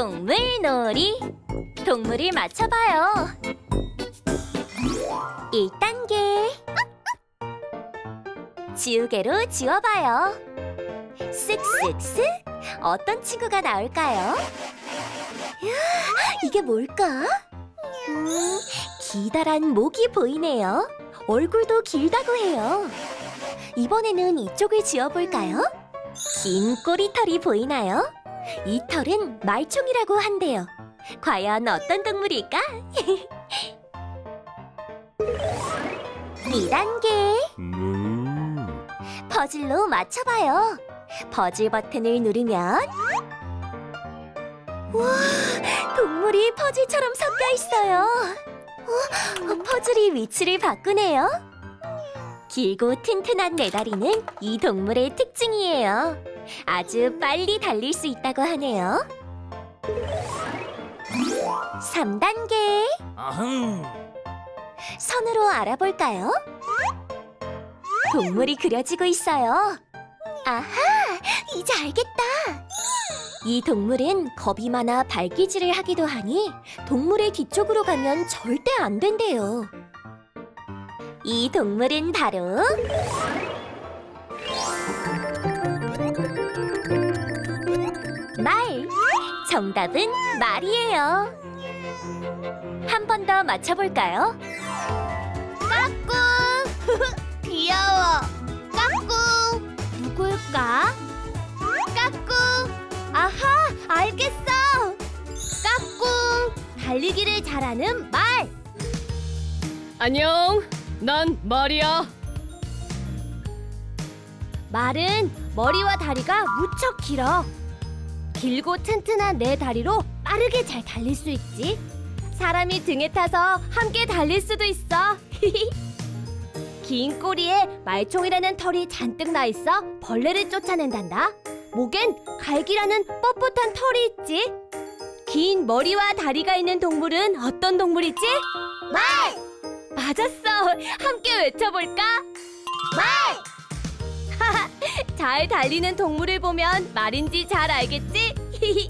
동물놀이 동물을 맞춰봐요 1단계 지우개로 지워봐요 쓱쓱쓱 어떤 친구가 나올까요? 이야, 이게 뭘까? 음, 기다란 목이 보이네요 얼굴도 길다고 해요 이번에는 이쪽을 지어볼까요? 긴 꼬리털이 보이나요? 이 털은 말총이라고 한대요. 과연 어떤 동물일까? 2단계 음. 퍼즐로 맞춰봐요. 퍼즐 버튼을 누르면 와, 동물이 퍼즐처럼 섞여 있어요. 어, 어, 퍼즐이 위치를 바꾸네요. 길고 튼튼한 네다리는 이 동물의 특징이에요. 아주 빨리 달릴 수 있다고 하네요. 3단계 아흥. 선으로 알아볼까요? 동물이 그려지고 있어요. 아하, 이제 알겠다. 이 동물은 겁이 많아 발기질을 하기도 하니 동물의 뒤쪽으로 가면 절대 안 된대요. 이 동물은 바로 정답은 말이에요. 한 번 더 맞춰볼까요? 까꿍! 귀여워! 까꿍! 누굴까? 까꿍! 아하! 알겠어! 까꿍! 달리기를 잘하는 말! 안녕, 난 말이야. 말은 머리와 다리가 무척 길어. 길고 튼튼한 내 다리로 빠르게 잘 달릴 수 있지. 사람이 등에 타서 함께 달릴 수도 있어. 긴 꼬리에 말총이라는 털이 잔뜩 나 있어 벌레를 쫓아낸단다. 목엔 갈기라는 뻣뻣한 털이 있지. 긴 머리와 다리가 있는 동물은 어떤 동물이지? 말! 맞았어. 함께 외쳐볼까? 말! 잘 달리는 동물을 보면 말인지 잘 알겠지?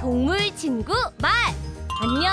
동물 친구 말. 안녕